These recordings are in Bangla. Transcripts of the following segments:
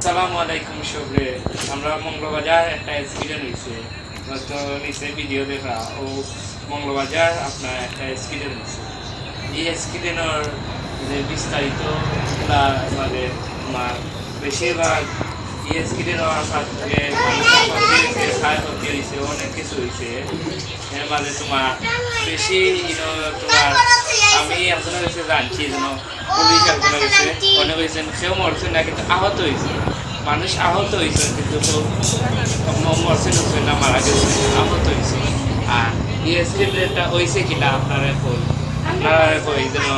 সালামু আলাইকুম সবরে আমরা মঙ্গলবাজার একটা অ্যাক্সিডেন্ট হয়েছে তো নিচে ভিডিও দেখা ও মঙ্গলবাজার আপনার একটা অ্যাক্সিডেন্ট হয়েছে এই অ্যাক্সিডেন্টের যে বিস্তারিত আমাদের বেশিরভাগ এই অ্যাক্সিডেন্ট হওয়ার হয়েছে এর মাঝে তোমার বেশি তোমার আমি একজনের জানছি যেন পুলিশ হয়েছেন কেউ মরছে না, কিন্তু আহত হয়েছে মানুষ আহত হয়েছে কিন্তু মরছে না মারা গেছে, আহত হয়েছে আর হয়েছে কিনা আপনারা কই আপনারা যেন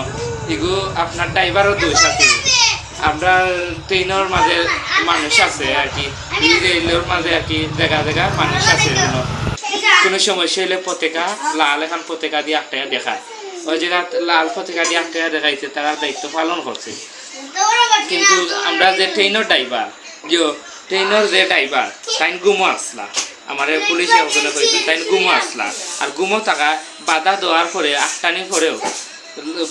এগু আপনার ড্রাইভারও দোষ আছে। আমরা ট্রেনের মাঝে মানুষ আছে আর কি। মাঝে আর কি জায়গা জায়গা মানুষ আছে কোনো সময় সেলে পতাকা, লাল এখন পতাকা দিয়ে আটটায় দেখায়। ওই জায়গা লাল পতাকা দিয়ে আটটায় দেখাইছে তারা দায়িত্ব পালন করছে। কিন্তু আমরা যে ট্রেনের ড্রাইভার যে ট্রেনের যে ড্রাইভার তাই গুমো আসলা। আমার পুলিশে ওখানে করেছেন তাই গুমো আসলা। আর গুমো থাকা বাধা দেওয়ার পরে আটটানি পরেও,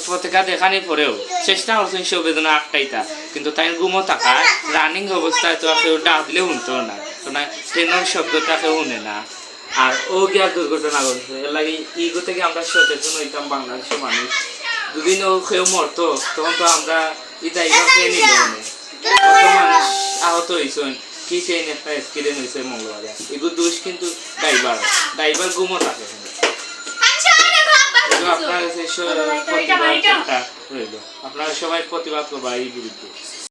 পতাকা দেখানি পরেও, চেষ্টা করছেন সবেদনা আটটাইতা কিন্তু তাই গুমো থাকা রানিং অবস্থায় তো কেউ ডাক দিলেও শুনতো না। ট্রেনের শব্দটা কেউ শুনে না। আর ও গিয়া দুর্ঘটনা ঘটছে এর লাগে ইগো থেকে আমরা সচেতন হইতাম বাংলাদেশের মানুষ। দুদিন ও কেউ মরতো তখন তো আমরা এই ড্রাইভার খেয়ে নিল মানুষ আহত হয়েছেন কি সেই একটা অ্যাক্সিডেন্ট হয়েছে মঙ্গলবারে? এগুলো দোষ কিন্তু ড্রাইভার ড্রাইভার গুমো থাকে আপনার কাছে আপনারা সবাই প্রতিবাদ করবা এই বিরুদ্ধে।